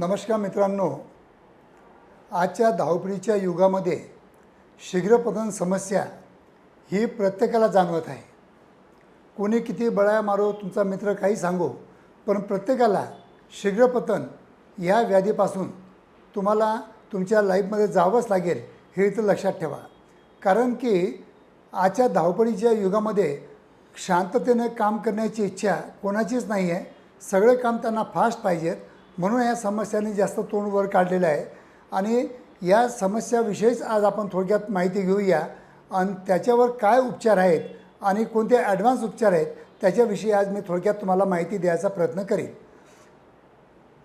नमस्कार मित्रांनो. आजच्या धावपळीच्या युगामध्ये शीघ्रपतन समस्या ही प्रत्येकाला जाणवत आहे. कोणी किती बळाया मारो तुमचा मित्र काही सांगो पण प्रत्येकाला शीघ्रपतन या व्याधीपासून तुम्हाला तुमच्या लाईफमध्ये जावंच लागेल हे इथं लक्षात ठेवा. कारण की आजच्या धावपळीच्या युगामध्ये शांततेने काम करण्याची इच्छा कोणाचीच नाही आहे सगळे काम त्यांना फास्ट पाहिजेत. म्हणून या समस्यांनी जास्त तोंड वर काढलेलं आहे. आणि या समस्याविषयीच आज आपण थोडक्यात माहिती घेऊया. आणि त्याच्यावर काय उपचार आहेत आणि कोणते ॲडव्हान्स उपचार आहेत त्याच्याविषयी आज मी थोडक्यात तुम्हाला माहिती द्यायचा प्रयत्न करीन.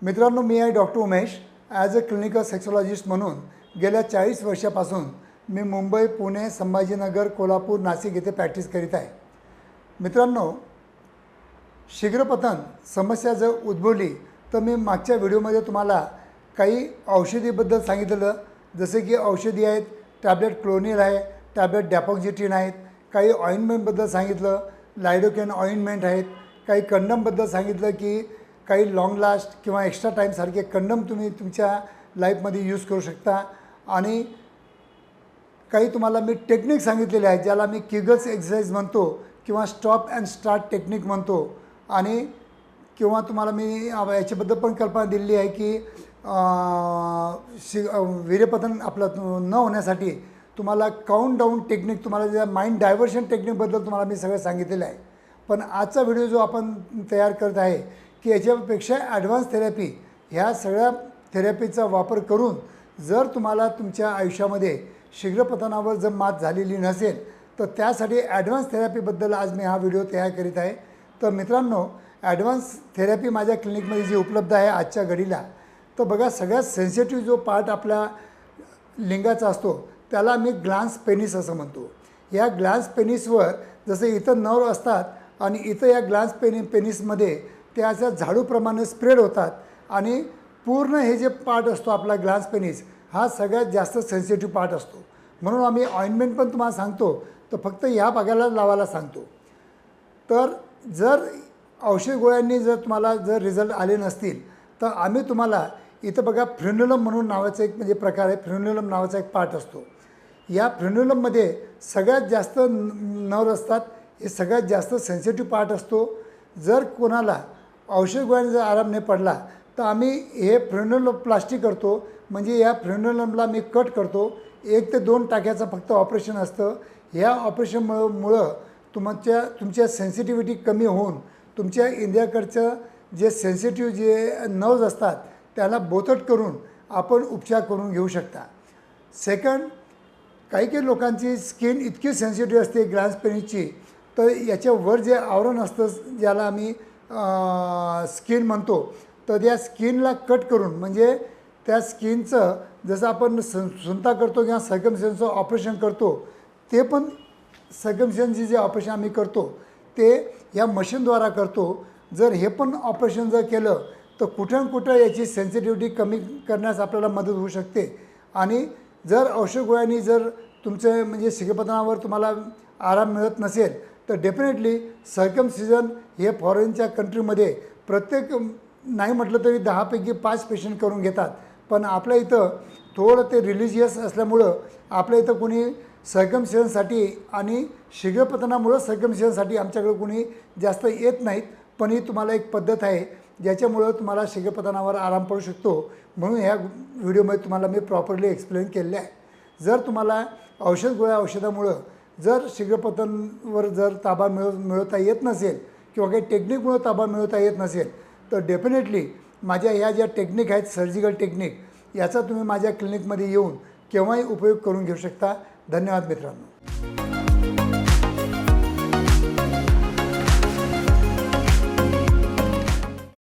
मित्रांनो मी आहे doctor Umesh. As a clinical sexologist म्हणून गेल्या चाळीस वर्षापासून मी मुंबई पुणे संभाजीनगर कोल्हापूर नाशिक येथे प्रॅक्टिस करीत आहे. मित्रांनो शीघ्रपतन समस्या जर उद्भवली तर मी मागच्या व्हिडिओमध्ये तुम्हाला काही औषधीबद्दल सांगितलेलं जसे की औषधी आहेत टॅबलेट क्लोनिल आहे टॅबलेट डॅपॉक्झिटिन आहेत काही ऑइंटमेंटबद्दल सांगितलं लायडोकेन ऑइंटमेंट आहेत काही कंडमबद्दल सांगितलं की काही लाँग लास्ट किंवा एक्स्ट्रा टाईमसारखे कंडम तुम्ही तुमच्या लाईफमध्ये यूज करू शकता. आणि काही तुम्हाला मी टेक्निक सांगितलेले आहेत ज्याला मी किगल्स एक्सरसाइज म्हणतो किंवा स्टॉप अँड स्टार्ट टेक्निक म्हणतो. आणि किंवा तुम्हाला मी याच्याबद्दल पण कल्पना दिलेली आहे की शि वीर्यपतन आपलं न होण्यासाठी तुम्हाला काउंट डाऊन टेक्निक तुम्हाला ज्या माइंड डायव्हर्शन टेक्निकबद्दल तुम्हाला मी सगळं सांगितलेलं आहे. पण आजचा व्हिडिओ जो आपण तयार करत आहे की याच्यापेक्षा ॲडव्हान्स थेरपी ह्या सगळ्या थेरपीचा वापर करून जर तुम्हाला तुमच्या आयुष्यामध्ये शीघ्रपतनावर जर मात झालेली नसेल तर त्यासाठी ॲडव्हान्स थेरपीबद्दल आज मी हा व्हिडिओ तयार करीत आहे. तर मित्रांनो ॲडव्हान्स थेरपी माझ्या क्लिनिकमध्ये जी उपलब्ध आहे आजच्या घडीला तर बघा सगळ्यात सेन्सिटिव्ह जो पार्ट आपला लिंगाचा असतो त्याला मी ग्लान्स पेनिस असं म्हणतो. या ग्लान्स पेनिसवर जसं इथं नर असतात आणि इथं या ग्लान्स पेनि पेनिसमध्ये ते अशा झाडूप्रमाणे स्प्रेड होतात आणि पूर्ण हे जे पार्ट असतो आपला ग्लान्स पेनिस हा सगळ्यात जास्त सेन्सिटिव्ह पार्ट असतो. म्हणून आम्ही ऑइंटमेंट पण तुम्हाला सांगतो तर फक्त ह्या भागाला लावायला सांगतो. तर जर औषध गोळ्यांनी जर तुम्हाला जर रिझल्ट आले नसतील तर आम्ही तुम्हाला इथं बघा फ्रिन्युलम म्हणून नावाचा एक म्हणजे प्रकार आहे फ्रिन्युलम नावाचा एक पार्ट असतो. या फ्रिन्युलममध्ये सगळ्यात जास्त न- नर असतात हे सगळ्यात जास्त सेन्सिटिव्ह पार्ट असतो. जर कोणाला औषध गोळ्यांनी जर आराम नाही पडला तर आम्ही हे फ्रेन्युलम प्लास्टिक करतो. म्हणजे या फ्रेन्युलमला मी कट करतो. एक ते दोन टाक्याचं फक्त ऑपरेशन असतं. ह्या ऑपरेशनमुळं मुळं तुमच्या तुमच्या सेन्सिटिव्हिटी कमी होऊन तुमच्या इंडियाकडचं जे सेन्सिटिव्ह जे नर्व्ज असतात त्याला बोथट करून आपण उपचार करून घेऊ शकता. सेकंड काही काही लोकांची स्किन इतकी सेन्सिटिव्ह असते ग्लान्स पेनीची तर याच्यावर जे आवरण असतं ज्याला आम्ही स्किन म्हणतो तर त्या स्किनला कट करून म्हणजे त्या स्किनचं जसं आपण सं सुंता करतो किंवा सर्कमसेन्सचं ऑपरेशन करतो ते पण सर्कमसेन्सचे जे ऑपरेशन आम्ही करतो ते या मशीनद्वारा करतो. जर हे पण ऑपरेशन जर केलं तर कुठं कुठं याची सेन्सिटिव्हिटी कमी करण्यास आपल्याला मदत होऊ शकते. आणि जर औषध गोळ्यांनी जर तुमचं म्हणजे शिगपतनावर तुम्हाला आराम मिळत नसेल तर डेफिनेटली सर्कमसिजन हे फॉरेनच्या कंट्रीमध्ये प्रत्येक नाही म्हटलं तरी दहापैकी पाच पेशंट करून घेतात. पण आपल्या इथं थोडं ते रिलिजियस असल्यामुळं आपल्या इथं कोणी सर्कमसिजनसाठी आणि शीघ्रपतनामुळं सर्गमिशनसाठी आमच्याकडे कोणी जास्त येत नाहीत पण ही तुम्हाला एक पद्धत आहे ज्याच्यामुळं तुम्हाला शीघ्रपतनावर आराम पडू शकतो. म्हणून ह्या व्हिडिओमध्ये तुम्हाला मी प्रॉपरली एक्सप्लेन केलेलं आहे. जर तुम्हाला औषध गोळ्या औषधामुळं जर शीघ्रपतनवर जर ताबा मिळव मिळवता येत नसेल किंवा काही टेक्निकमुळं ताबा मिळवता येत नसेल तर डेफिनेटली माझ्या ह्या ज्या टेक्निक आहेत सर्जिकल टेक्निक याचा तुम्ही माझ्या क्लिनिकमध्ये येऊन केव्हाही उपयोग करून घेऊ शकता. धन्यवाद मित्रांनो.